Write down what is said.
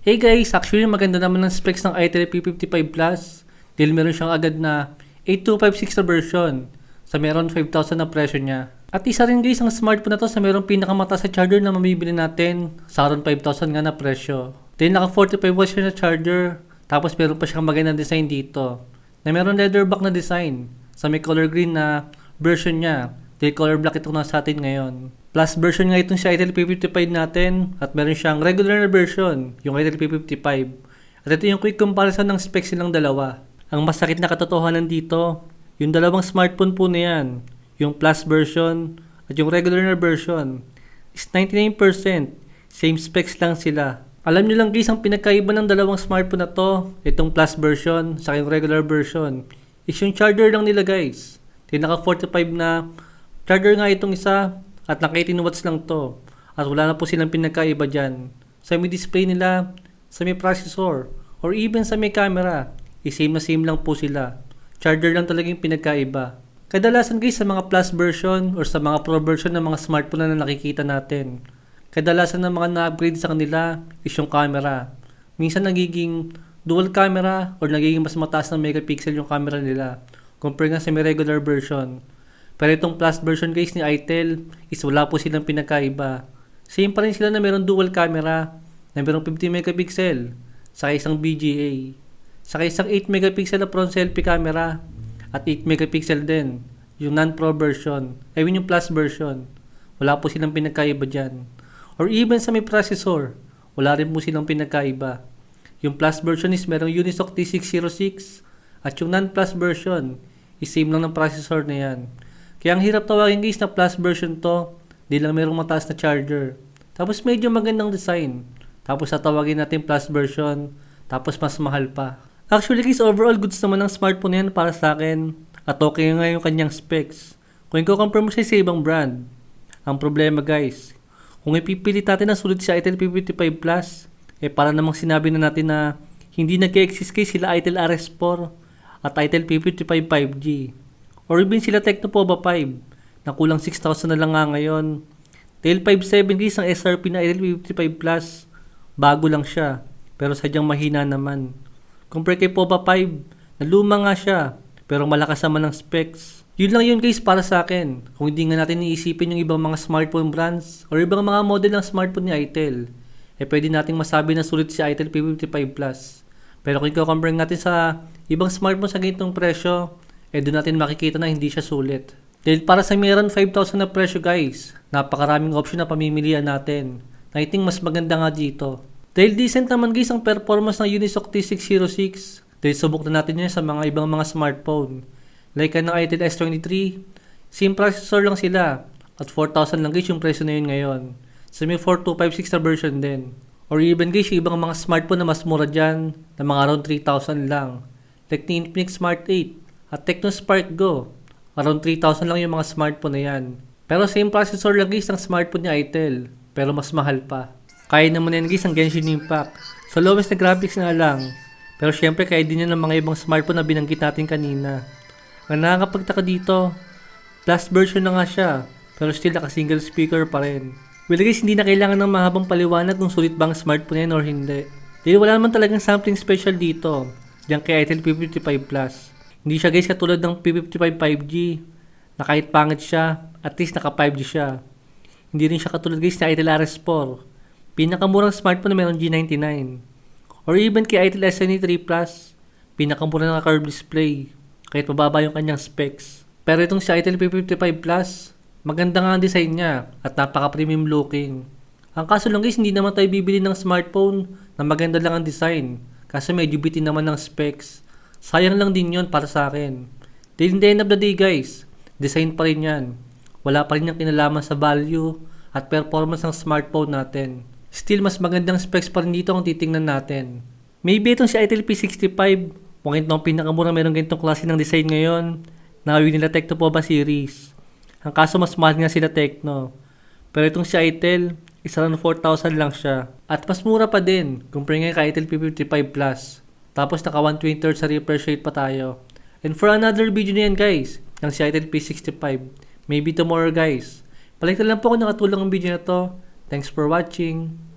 Hey guys, actually maganda naman ng specs ng itel P55 Plus. Dahil meron siyang agad na 8256 na version sa meron 5,000 na presyo niya. At isa rin guys ang smartphone na to sa merong pinakamataas sa charger na mamibili natin sa around 5,000 nga na presyo. Then naka 45 watts na charger. Tapos meron pa siyang magandang design dito. Na meron leather back na design sa may color green na version niya. Dahil color black ito na sa atin ngayon. Plus version nga itong si Itel P55 natin at meron siyang regular na version, yung Itel P55. At ito yung quick comparison ng specs nilang dalawa. Ang masakit na katotohanan dito, yung dalawang smartphone po na yan, yung Plus version at yung regular na version, is 99% same specs lang sila. Alam niyo lang guys, ang pinagkaiba ng dalawang smartphone na to, itong Plus version sa yung regular version, is yung charger lang nila guys. Tinaka 45 na charger nga itong isa at naka 18 watts lang to. At wala na po silang pinagkaiba dyan. Sa may display nila, sa may processor, or even sa may camera, i-same na same lang po sila. Charger lang talaga yung pinagkaiba. Kadalasan guys sa mga plus version or sa mga pro version ng mga smartphone na nakikita natin, kadalasan ng mga na-upgrade sa kanila is yung camera. Minsan nagiging dual camera or nagiging mas mataas ng megapixel yung camera nila compare nga sa may regular version. Pero itong plus version guys ni Itel is wala po silang pinagkaiba. Same pa rin sila na meron dual camera na meron 50 megapixel sa isang BGA. Sa isang 8 megapixel na front selfie camera at 8 megapixel din yung non-pro version. I mean yung plus version. Wala po silang pinagkaiba dyan. Or even sa may processor, wala rin po silang pinagkaiba. Yung plus version is merong Unisoc T606 at yung non-plus version is same lang ng processor na yan. Kaya ang hirap tawagin guys na plus version to, di lang merong mataas na charger. Tapos medyo magandang design. Tapos tatawagin natin plus version, tapos mas mahal pa. Actually guys, overall goods naman ng smartphone yan para sa akin. At okay nga yung kanyang specs. Kung i-compare mo siya sa ibang brand. Ang problema guys, kung ipipilit natin na sulit sa Itel P55 Plus, eh para namang sinabi na natin na hindi nag-exist kay sila Itel RS4 at Itel P55 5G. Or even sila Tecnopova 5 na kulang 6,000 na lang nga ngayon. Dahil 5.7 guys ang SRP na L55 Plus, bago lang siya. Pero sadyang mahina naman. Compare kay Pova 5, na luma nga siya, pero malakas naman ng specs. Yun lang yun guys para sa akin. Kung hindi nga natin iisipin yung ibang mga smartphone brands or ibang mga model ng smartphone ni Itel, eh pwede nating masabi na sulit si Itel P55 Plus. Pero kung i-compare natin sa ibang smartphone sa ganitong presyo, eh doon natin makikita na hindi siya sulit. Dahil para sa meron 5,000 na presyo guys, napakaraming option na pamimilian natin. Na I think mas maganda nga dito. Dahil decent naman guys ang performance ng Unisoc T606. Dahil subok na natin yan sa mga ibang mga smartphone. Like ng Itel S23, same processor lang sila. At 4,000 lang guys yung presyo na yun ngayon. Sa may 4256 na version din. Or even guys, yung ibang mga smartphone na mas mura dyan, na mga around 3,000 lang. Like ni Infinix Smart 8 at Tecno Spark Go. Around 3,000 lang yung mga smartphone na yan. Pero same processor lang guys ng smartphone ni Itel. Pero mas mahal pa. Kaya naman yan guys ang Genshin Impact. So lowest na graphics nga lang. Pero syempre kaya din yan ng mga ibang smartphone na binanggit natin kanina. Ang nakakapagtaka dito, plus version na nga siya. Pero still naka single speaker pa rin. Well guys, hindi na kailangan ng mahabang paliwanag kung sulit ba ang smartphone yan or hindi. Dahil wala naman talagang sampling special dito. Diyan kay Itel P55 Plus. Hindi siya guys katulad ng P55 5G na kahit pangit siya, at least naka 5G siya. Hindi rin siya katulad guys na Itel RS4. Pinakamurang smartphone na meron G99. Or even kay Itel S23 Plus, pinakamura na curved display. Kahit mababa yung kanyang specs. Pero itong si Itel P55 Plus, maganda nga ang design niya at napaka-premium looking. Ang kaso lang guys, hindi naman tayo bibili ng smartphone na maganda lang ang design. Kasi medyo bitin naman ng specs. Sayang lang din yon para sa akin. Till the end of the day guys, design pa rin yan. Wala pa rin yung kinalaman sa value at performance ng smartphone natin. Still, mas magandang specs pa rin dito ang titingnan natin. Maybe itong si Itel P65, kung ito ang pinakamura meron ganitong klase ng design ngayon, nakawin nila Tecnopova series. Ang kaso mas mahal nga sila Tecno. Pero itong si Itel, isa lang 4,000 lang siya. At mas mura pa din, compare nga kay Itel P55 Plus. Tapos naka 120 sa refresh rate pa tayo. And for another video na yan guys, ng Itel P65. Maybe tomorrow guys. Na lang po kung nakatulong ang video na to. Thanks for watching.